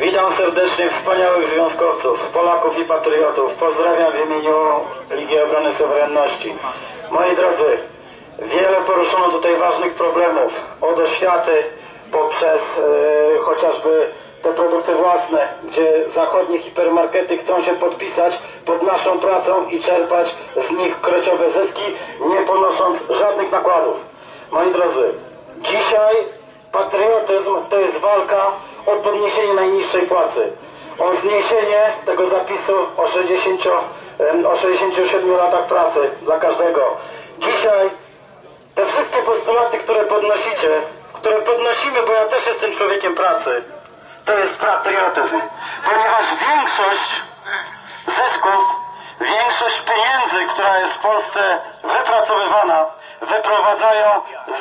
Witam serdecznie wspaniałych związkowców, Polaków i patriotów. Pozdrawiam w imieniu Ligi Obrony Suwerenności. Moi drodzy, wiele poruszono tutaj ważnych problemów. Od oświaty poprzez e, chociażby te produkty własne, gdzie zachodnie hipermarkety chcą się podpisać pod naszą pracą i czerpać z nich kreciowe zyski, nie ponosząc żadnych nakładów. Moi drodzy, dzisiaj patriotyzm to jest walka o podniesienie najniższej płacy, o zniesienie tego zapisu o, 60, em, o 67 latach pracy dla każdego. Dzisiaj te wszystkie postulaty, które podnosicie, które podnosimy, bo ja też jestem człowiekiem pracy, to jest patriotyzm, ponieważ większość która jest w Polsce wypracowywana, wyprowadzają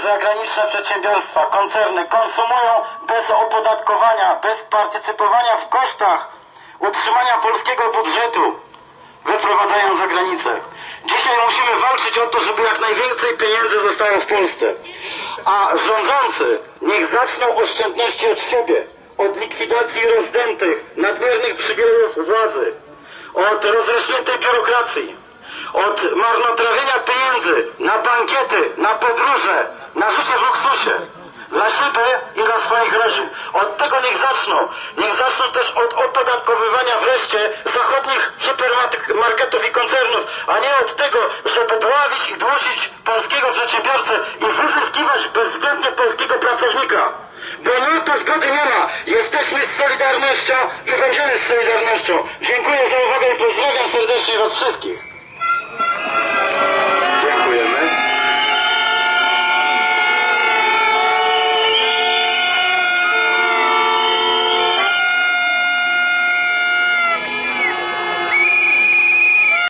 zagraniczne przedsiębiorstwa, koncerny, konsumują bez opodatkowania, bez partycypowania w kosztach utrzymania polskiego budżetu, wyprowadzają za granicę. Dzisiaj musimy walczyć o to, żeby jak najwięcej pieniędzy zostało w Polsce. A rządzący niech zaczną oszczędności od siebie, od likwidacji rozdętych, nadmiernych przywilejów władzy, od rozrośniętej biurokracji, od marnotrawienia pieniędzy na bankiety, na podróże, na życie w luksusie. Dla siebie i dla swoich rodzin. Od tego niech zaczną. Niech zaczną też od opodatkowywania wreszcie zachodnich hipermarketów i koncernów, a nie od tego, żeby dławić i dłusić polskiego przedsiębiorcę i wyzyskiwać bezwzględnie polskiego pracownika. Bo na to zgody nie ma. Jesteśmy z Solidarnością i będziemy z Solidarnością. Dziękuję za uwagę i pozdrawiam serdecznie Was wszystkich.